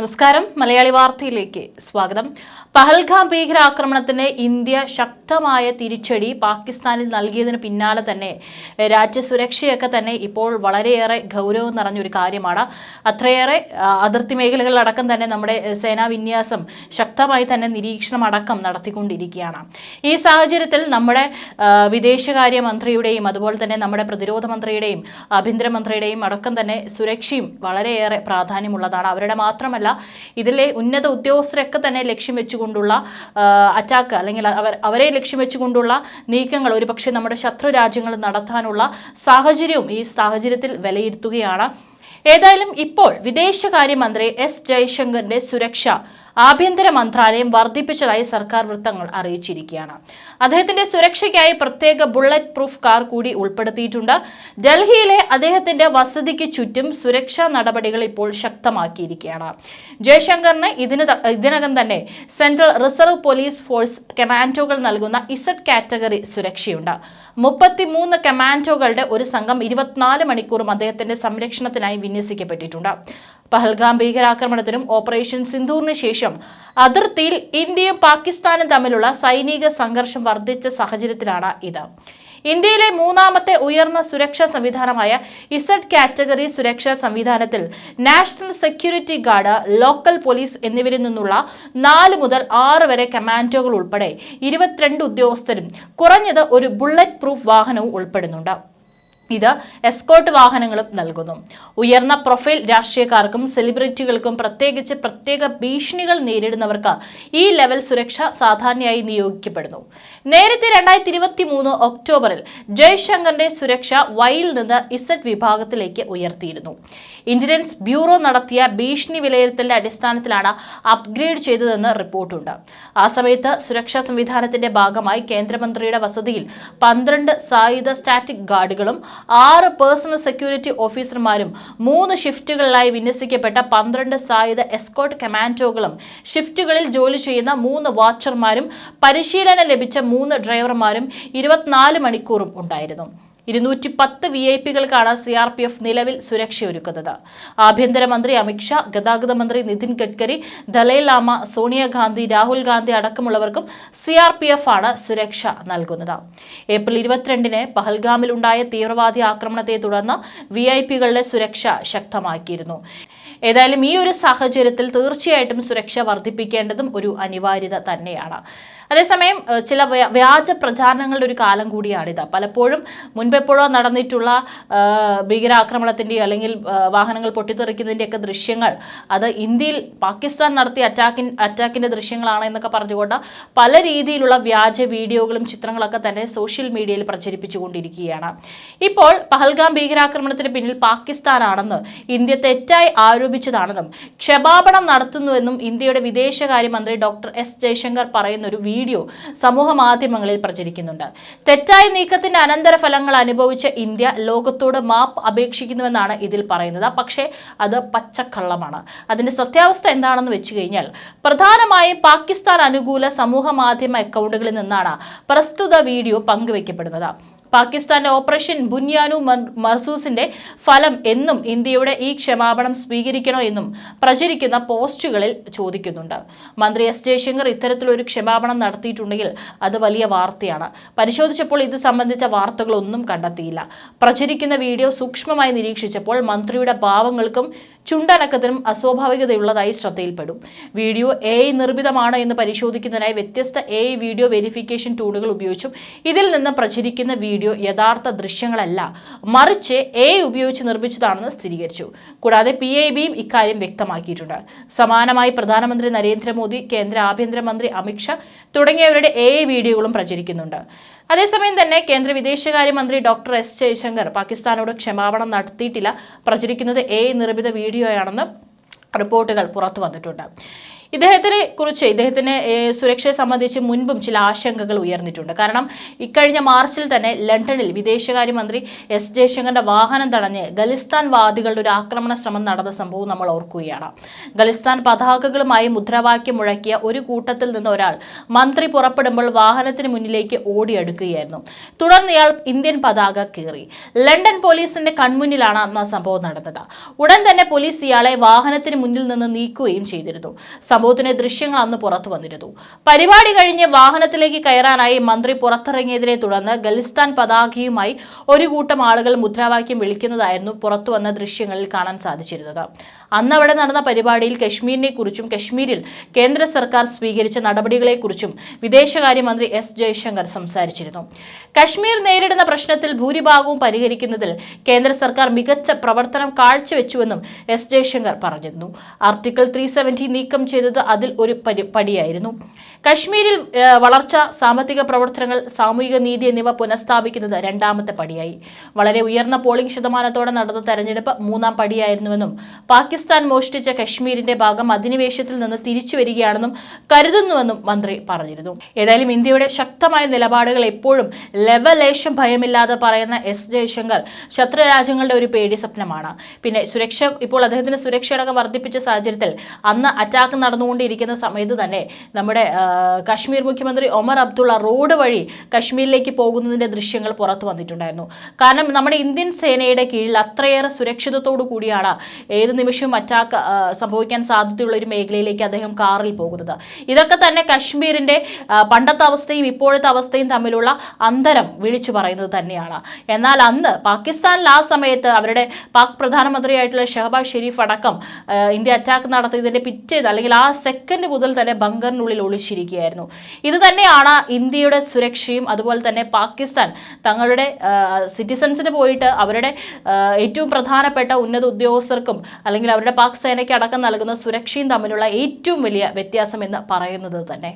നമസ്കാരം. മലയാളി വാർത്തയിലേക്ക് സ്വാഗതം. പഹൽഗാം ഭീകരാക്രമണത്തിന് ഇന്ത്യ ശക്തമായ തിരിച്ചടി പാകിസ്ഥാനിൽ നൽകിയതിന് പിന്നാലെ തന്നെ രാജ്യസുരക്ഷയൊക്കെ തന്നെ ഇപ്പോൾ വളരെയേറെ ഗൗരവം നിറഞ്ഞൊരു കാര്യമാണ്. അത്രയേറെ അതിർത്തി മേഖലകളിലടക്കം തന്നെ നമ്മുടെ സേനാ വിന്യാസം ശക്തമായി തന്നെ നിരീക്ഷണം അടക്കം നടത്തിക്കൊണ്ടിരിക്കുകയാണ്. ഈ സാഹചര്യത്തിൽ നമ്മുടെ വിദേശകാര്യമന്ത്രിയുടെയും വിദേശകാര്യ മന്ത്രിയുടെയും അതുപോലെ തന്നെ നമ്മുടെ പ്രതിരോധ മന്ത്രിയുടെയും ആഭ്യന്തരമന്ത്രിയുടെയും അടക്കം തന്നെ സുരക്ഷയും വളരെയേറെ പ്രാധാന്യമുള്ളതാണ്. അവരുടെ മാത്രമല്ല ഇതിലെ ഉന്നത ഉദ്യോഗസ്ഥരൊക്കെ തന്നെ ലക്ഷ്യം വെച്ചുകൊണ്ടുള്ള അറ്റാക്ക് അല്ലെങ്കിൽ അവർ അവരെ ലക്ഷ്യം വെച്ചുകൊണ്ടുള്ള നീക്കങ്ങൾ ഒരുപക്ഷെ നമ്മുടെ ശത്രു രാജ്യങ്ങൾ നടത്താനുള്ള സാഹചര്യവും ഈ സാഹചര്യത്തിൽ വിലയിരുത്തുകയാണ്. ഏതായാലും ഇപ്പോൾ വിദേശകാര്യമന്ത്രി എസ് ജയശങ്കറിന്റെ സുരക്ഷ ആഭ്യന്തര മന്ത്രാലയം വർദ്ധിപ്പിച്ചതായി സർക്കാർ വൃത്തങ്ങൾ അറിയിച്ചിരിക്കുകയാണ്. അദ്ദേഹത്തിന്റെ സുരക്ഷയ്ക്കായി പ്രത്യേക ബുള്ളറ്റ് പ്രൂഫ് കാർ കൂടി ഉൾപ്പെടുത്തിയിട്ടുണ്ട്. ഡൽഹിയിലെ അദ്ദേഹത്തിന്റെ വസതിക്ക് ചുറ്റും സുരക്ഷാ നടപടികൾ ഇപ്പോൾ ശക്തമാക്കിയിരിക്കുകയാണ്. ജയശങ്കറിന് ഇതിന് ഇതിനകം തന്നെ സെൻട്രൽ റിസർവ് പോലീസ് ഫോഴ്സ് കമാൻഡോകൾ നൽകുന്ന ഇസഡ് കാറ്റഗറി സുരക്ഷയുണ്ട്. മുപ്പത്തിമൂന്ന് കമാൻഡോകളുടെ ഒരു സംഘം ഇരുപത്തിനാല് മണിക്കൂറും അദ്ദേഹത്തിന്റെ സംരക്ഷണത്തിനായി വിന്യസിക്കപ്പെട്ടിട്ടുണ്ട്. പഹൽഗാം ഭീകരാക്രമണത്തിനും ഓപ്പറേഷൻ സിന്ധൂറിന് ശേഷം അതിർത്തിയിൽ ഇന്ത്യയും പാകിസ്ഥാനും തമ്മിലുള്ള സൈനിക സംഘർഷം വർദ്ധിച്ച സാഹചര്യത്തിലാണ് ഇത്. ഇന്ത്യയിലെ മൂന്നാമത്തെ ഉയർന്ന സുരക്ഷാ സംവിധാനമായ ഇസഡ് കാറ്റഗറി സുരക്ഷാ സംവിധാനത്തിൽ national security guard local police എന്നിവരിൽ നിന്നുള്ള നാല് മുതൽ ആറ് വരെ കമാൻഡോകൾ ഉൾപ്പെടെ ഇരുപത്തിരണ്ട് ഉദ്യോഗസ്ഥരും കുറഞ്ഞത് ഒരു ബുള്ളറ്റ് പ്രൂഫ് വാഹനവും ഉൾപ്പെടുന്നുണ്ട്. ഇത് എസ്കോട്ട് വാഹനങ്ങളും നൽകുന്നു. ഉയർന്ന പ്രൊഫൈൽ രാഷ്ട്രീയക്കാർക്കും സെലിബ്രിറ്റികൾക്കും പ്രത്യേകിച്ച് പ്രത്യേക ഭീഷണികൾ നേരിടുന്നവർക്ക് ഈ ലെവൽ സുരക്ഷ സാധാരണയായി നിയോഗിക്കപ്പെടുന്നു. നേരത്തെ രണ്ടായിരത്തി ഇരുപത്തി മൂന്ന് ഒക്ടോബറിൽ ജയശങ്കറിന്റെ സുരക്ഷ വൈയിൽ നിന്ന് ഇസഡ് വിഭാഗത്തിലേക്ക് ഉയർത്തിയിരുന്നു. ഇന്റലിജൻസ് ബ്യൂറോ നടത്തിയ ഭീഷണി വിലയിരുത്തലിന്റെ അടിസ്ഥാനത്തിലാണ് അപ്ഗ്രേഡ് ചെയ്തതെന്ന് റിപ്പോർട്ടുണ്ട്. ആ സമയത്ത് സുരക്ഷാ സംവിധാനത്തിന്റെ ഭാഗമായി കേന്ദ്രമന്ത്രിയുടെ വസതിയിൽ പന്ത്രണ്ട് സായുധ സ്റ്റാറ്റിക് ഗാർഡുകളും ആറ് പേഴ്സണൽ സെക്യൂരിറ്റി ഓഫീസർമാരും മൂന്ന് ഷിഫ്റ്റുകളിലായി വിന്യസിക്കപ്പെട്ട പന്ത്രണ്ട് സായുധ എസ്കോട്ട് കമാൻഡോകളും ഷിഫ്റ്റുകളിൽ ജോലി ചെയ്യുന്ന മൂന്ന് വാച്ചർമാരും പരിശീലനം ലഭിച്ച മൂന്ന് ഡ്രൈവർമാരും ഇരുപത്തിനാല് മണിക്കൂറും ഉണ്ടായിരുന്നു. ഇരുന്നൂറ്റി പത്ത് വി ഐ പികൾക്കാണ് സി ആർ പി എഫ് നിലവിൽ സുരക്ഷയൊരുക്കുന്നത്. ആഭ്യന്തരമന്ത്രി അമിത്ഷാ ഗതാഗത മന്ത്രി നിതിൻ ഗഡ്കരി ദലൈലാമ സോണിയാഗാന്ധി രാഹുൽ ഗാന്ധി അടക്കമുള്ളവർക്കും സി ആർ പി എഫ് ആണ് സുരക്ഷ നൽകുന്നത്. ഏപ്രിൽ ഇരുപത്തിരണ്ടിന് പഹൽഗാമിലുണ്ടായ തീവ്രവാദി ആക്രമണത്തെ തുടർന്ന് വി ഐ പികളുടെ സുരക്ഷ ശക്തമാക്കിയിരുന്നു. ഏതായാലും ഈ ഒരു സാഹചര്യത്തിൽ തീർച്ചയായിട്ടും സുരക്ഷ വർദ്ധിപ്പിക്കേണ്ടതും ഒരു അനിവാര്യത തന്നെയാണ്. അതേസമയം ചില വ്യാജ പ്രചാരണങ്ങളുടെ ഒരു കാലം കൂടിയാണിത്. പലപ്പോഴും മുൻപെപ്പോഴോ നടന്നിട്ടുള്ള ഭീകരാക്രമണത്തിന്റെ അല്ലെങ്കിൽ വാഹനങ്ങൾ പൊട്ടിത്തെറിക്കുന്നതിന്റെയൊക്കെ ദൃശ്യങ്ങൾ അത് ഇന്ത്യയിൽ പാകിസ്ഥാൻ നടത്തിയ അറ്റാക്കിൻ അറ്റാക്കിന്റെ ദൃശ്യങ്ങളാണ് എന്നൊക്കെ പറഞ്ഞുകൊണ്ട് പല രീതിയിലുള്ള വ്യാജ വീഡിയോകളും ചിത്രങ്ങളൊക്കെ തന്നെ സോഷ്യൽ മീഡിയയിൽ പ്രചരിപ്പിച്ചുകൊണ്ടിരിക്കുകയാണ്. ഇപ്പോൾ പഹൽഗാം ഭീകരാക്രമണത്തിന് പിന്നിൽ പാകിസ്ഥാനാണെന്ന് ഇന്ത്യ തെറ്റായി ആരോപിച്ചതാണെന്നും ക്ഷമാപണം നടത്തുന്നുവെന്നും ഇന്ത്യയുടെ വിദേശകാര്യമന്ത്രി ഡോക്ടർ എസ് ജയശങ്കർ പറയുന്ന ഒരു വീഡിയോ സമൂഹ മാധ്യമങ്ങളിൽ പ്രചരിക്കുന്നുണ്ട്. തെറ്റായ നീക്കത്തിന്റെ അനന്തരഫലങ്ങൾ അനുഭവിച്ച ഇന്ത്യ ലോകത്തോട് മാപ്പ് അപേക്ഷിക്കുന്നുവെന്നാണ് ഇതിൽ പറയുന്നത്. പക്ഷേ അത് പച്ചക്കള്ളമാണ്. അതിന്റെ സത്യാവസ്ഥ എന്താണെന്ന് വെച്ചു കഴിഞ്ഞാൽ പ്രധാനമായും പാകിസ്ഥാൻ അനുകൂല സമൂഹ മാധ്യമ അക്കൗണ്ടുകളിൽ നിന്നാണ് പ്രസ്തുത വീഡിയോ പങ്കുവയ്ക്കപ്പെടുന്നത് പാകിസ്ഥാന്റെ ഓപ്പറേഷൻ ബുന്യാനു മർ- മർസൂസിന്റെ ഫലം എന്നും ഇന്ത്യയുടെ ഈ ക്ഷമാപണം സ്വീകരിക്കണോ എന്നും പ്രചരിക്കുന്ന പോസ്റ്റുകളിൽ ചോദിക്കുന്നുണ്ട്. മന്ത്രി എസ് ജയശങ്കർ ഇത്തരത്തിലൊരു ക്ഷമാപണം നടത്തിയിട്ടുണ്ടെങ്കിൽ അത് വലിയ വാർത്തയാണ്. പരിശോധിച്ചപ്പോൾ ഇത് സംബന്ധിച്ച വാർത്തകളൊന്നും കണ്ടെത്തിയില്ല. പ്രചരിക്കുന്ന വീഡിയോ സൂക്ഷ്മമായി നിരീക്ഷിച്ചപ്പോൾ മന്ത്രിയുടെ ഭാവങ്ങൾക്കും ചുണ്ടനക്കത്തിനും അസ്വാഭാവികതയുള്ളതായി ശ്രദ്ധയിൽപ്പെടും. വീഡിയോ എ നിർമ്മിതമാണോ എന്ന് പരിശോധിക്കുന്നതിനായി വ്യത്യസ്ത എ വീഡിയോ വെരിഫിക്കേഷൻ ടൂളുകൾ ഉപയോഗിച്ചും ഇതിൽ നിന്ന് പ്രചരിക്കുന്ന വീഡിയോ യഥാർത്ഥ ദൃശ്യങ്ങളല്ല മറിച്ച് എ ഉപയോഗിച്ച് നിർമ്മിച്ചതാണെന്ന് സ്ഥിരീകരിച്ചു. കൂടാതെ പി ഐ ബിയും ഇക്കാര്യം വ്യക്തമാക്കിയിട്ടുണ്ട്. സമാനമായി പ്രധാനമന്ത്രി നരേന്ദ്രമോദി കേന്ദ്ര ആഭ്യന്തരമന്ത്രി അമിത്ഷാ തുടങ്ങിയവരുടെ എ വീഡിയോകളും പ്രചരിക്കുന്നുണ്ട്. അതേസമയം തന്നെ കേന്ദ്ര വിദേശകാര്യമന്ത്രി ഡോക്ടർ എസ് ജയശങ്കർ പാകിസ്ഥാനോട് ക്ഷമാപണം നടത്തിയിട്ടില്ല. പ്രചരിക്കുന്നത് എ നിർമ്മിത വീഡിയോയാണെന്ന് റിപ്പോർട്ടുകൾ പുറത്തു വന്നിട്ടുണ്ട്. ഇദ്ദേഹത്തിനെ കുറിച്ച് ഇദ്ദേഹത്തിന് സുരക്ഷയെ സംബന്ധിച്ച് മുൻപും ചില ആശങ്കകൾ ഉയർന്നിട്ടുണ്ട്. കാരണം ഇക്കഴിഞ്ഞ മാർച്ചിൽ തന്നെ ലണ്ടനിൽ വിദേശകാര്യമന്ത്രി എസ് ജയശങ്കറിന്റെ വാഹനം തടഞ്ഞ് ഖലിസ്ഥാൻ വാദികളുടെ ഒരു ആക്രമണ ശ്രമം നടന്ന സംഭവം നമ്മൾ ഓർക്കുകയാണ്. ഖലിസ്ഥാൻ പതാകകളുമായി മുദ്രാവാക്യം മുഴക്കിയ ഒരു കൂട്ടത്തിൽ നിന്ന് ഒരാൾ മന്ത്രി പുറപ്പെടുമ്പോൾ വാഹനത്തിന് മുന്നിലേക്ക് ഓടിയെടുക്കുകയായിരുന്നു. തുടർന്ന് ഇയാൾ ഇന്ത്യൻ പതാക കീറി. ലണ്ടൻ പോലീസിന്റെ കൺമുന്നിലാണ് അന്ന് ആ സംഭവം നടന്നത്. ഉടൻ തന്നെ പോലീസ് ഇയാളെ വാഹനത്തിന് മുന്നിൽ നിന്ന് നീക്കുകയും ചെയ്തിരുന്നു. സംഭവത്തിന്റെ ദൃശ്യങ്ങൾ അന്ന് പുറത്തു വന്നിരുന്നു. പരിപാടി കഴിഞ്ഞ് വാഹനത്തിലേക്ക് കയറാനായി മന്ത്രി പുറത്തിറങ്ങിയതിനെ തുടർന്ന് ഖലിസ്ഥാൻ പതാകയുമായി ഒരു കൂട്ടം ആളുകൾ മുദ്രാവാക്യം വിളിക്കുന്നതായിരുന്നു പുറത്തു വന്ന ദൃശ്യങ്ങളിൽ കാണാൻ സാധിച്ചിരുന്നത്. അന്ന് അവിടെ നടന്ന പരിപാടിയിൽ കശ്മീരിനെ കുറിച്ചും കശ്മീരിൽ കേന്ദ്ര സർക്കാർ സ്വീകരിച്ച നടപടികളെക്കുറിച്ചും വിദേശകാര്യമന്ത്രി എസ് ജയശങ്കർ സംസാരിച്ചിരുന്നു. കശ്മീർ നേരിടുന്ന പ്രശ്നത്തിൽ ഭൂരിഭാഗവും പരിഹരിക്കുന്നതിൽ കേന്ദ്ര സർക്കാർ മികച്ച പ്രവർത്തനം കാഴ്ചവെച്ചുവെന്നും എസ് ജയശങ്കർ പറഞ്ഞിരുന്നു. ആർട്ടിക്കിൾ ത്രീ നീക്കം നീക്കം ചെയ്തത് അതിൽ ഒരു പടിയായിരുന്നു. കശ്മീരിൽ വളർച്ച സാമ്പത്തിക പ്രവർത്തനങ്ങൾ സാമൂഹിക നീതി എന്നിവ പുനഃസ്ഥാപിക്കുന്നത് രണ്ടാമത്തെ പടിയായി. വളരെ ഉയർന്ന പോളിംഗ് ശതമാനത്തോടെ നടന്ന തെരഞ്ഞെടുപ്പ് മൂന്നാം പടിയായിരുന്നുവെന്നും പാകിസ്ഥാൻ മോഷ്ടിച്ച കശ്മീരിന്റെ ഭാഗം അധിനിവേശത്തിൽ നിന്ന് തിരിച്ചു വരികയാണെന്നും കരുതുന്നുവെന്നും മന്ത്രി പറഞ്ഞിരുന്നു. ഏതായാലും ഇന്ത്യയുടെ ശക്തമായ നിലപാടുകൾ എപ്പോഴും ലവലേശം ഭയമില്ലാതെ പറയുന്ന എസ് ജയശങ്കർ ശത്രുരാജ്യങ്ങളുടെ ഒരു പേടി സ്വപ്നമാണ്. പിന്നെ സുരക്ഷ ഇപ്പോൾ അദ്ദേഹത്തിന് സുരക്ഷയടക്കം വർദ്ധിപ്പിച്ച സാഹചര്യത്തിൽ അന്ന് അറ്റാക്ക് നടന്നുകൊണ്ടിരിക്കുന്ന സമയത്ത് തന്നെ നമ്മുടെ കശ്മീർ മുഖ്യമന്ത്രി ഒമർ അബ്ദുള്ള റോഡ് വഴി കശ്മീരിലേക്ക് പോകുന്നതിന്റെ ദൃശ്യങ്ങൾ പുറത്തു വന്നിട്ടുണ്ടായിരുന്നു. കാരണം നമ്മുടെ ഇന്ത്യൻ സേനയുടെ കീഴിൽ അത്രയേറെ സുരക്ഷിതത്തോടു കൂടിയാണ് ഏത് നിമിഷവും അറ്റാക്ക് സംഭവിക്കാൻ സാധ്യതയുള്ള ഒരു മേഖലയിലേക്ക് അദ്ദേഹം കാറിൽ പോകുന്നത്. ഇതൊക്കെ തന്നെ കശ്മീരിന്റെ പണ്ടത്തെ അവസ്ഥയും ഇപ്പോഴത്തെ അവസ്ഥയും തമ്മിലുള്ള അന്തരം വിളിച്ചു പറയുന്നത് തന്നെയാണ്. എന്നാൽ അന്ന് പാകിസ്ഥാനിൽ ആ സമയത്ത് അവരുടെ പാക് പ്രധാനമന്ത്രിയായിട്ടുള്ള ഷഹബാസ് ഷെരീഫ് അടക്കം ഇന്ത്യ അറ്റാക്ക് നടത്തിയതിന്റെ പിറ്റേത് അല്ലെങ്കിൽ ആ സെക്കൻഡ് മുതൽ തന്നെ ബങ്കറിനുള്ളിൽ ഒളിച്ചിരിക്കുകയായിരുന്നു. ഇത് തന്നെയാണ് ഇന്ത്യയുടെ സുരക്ഷയും അതുപോലെ തന്നെ പാകിസ്ഥാൻ തങ്ങളുടെ സിറ്റിസൺസിന് പോയിട്ട് അവരുടെ ഏറ്റവും പ്രധാനപ്പെട്ട ഉന്നത ഉദ്യോഗസ്ഥർക്കും അല്ലെങ്കിൽ അവരുടെ പാക് സേനയ്ക്ക് അടക്കം നൽകുന്ന സുരക്ഷയും തമ്മിലുള്ള ഏറ്റവും വലിയ വ്യത്യാസം എന്ന് പറയുന്നത് തന്നെ.